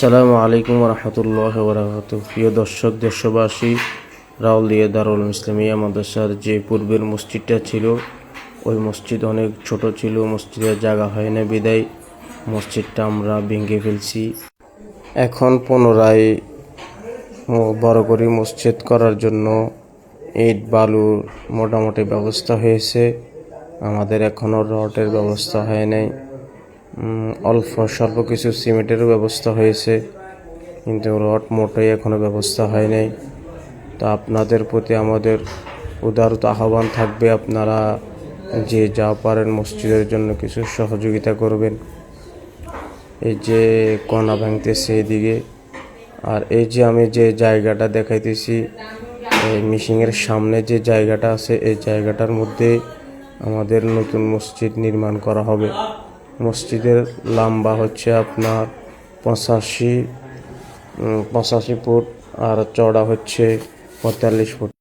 সালামু আলাইকুম রহমতুল্লাহ বরাকাত প্রিয় দর্শক, দেশবাসী রাউলিয়া দারুল ইসলামিয়া মাদ্রাসার যে পূর্বের মসজিদটা ছিল, ওই মসজিদ অনেক ছোট ছিল, মসজিদের জায়গা হয় না বিদায়। মসজিদটা আমরা ভেঙে ফেলছি। এখন পুনরায় বড় করে মসজিদ করার জন্য ইট, বালুর মোটামুটি ব্যবস্থা হয়েছে। আমাদের এখনও রডের ব্যবস্থা হয় নাই। অল্প, স্বল্প কিছু সিমেন্টেরও ব্যবস্থা হয়েছে, কিন্তু রড মোটেই এখনও ব্যবস্থা হয় নাই। তো আপনাদের প্রতি আমাদের উদারত আহ্বান থাকবে, আপনারা যে যা পারেন মসজিদের জন্য কিছু সহযোগিতা করবেন। এই যে কণা ভাঙতেছে এদিকে, আর এই যে আমি যে জায়গাটা দেখাইতেছি, এই মিশিংয়ের সামনে যে জায়গাটা আছে, এই জায়গাটার মধ্যে আমাদের নতুন মসজিদ নির্মাণ করা হবে। মসজিদের লম্বা হচ্ছে আপনার পঁচাশি পঁচাশি ফুট আর চওড়া হচ্ছে পঁয়তাল্লিশ ফুট।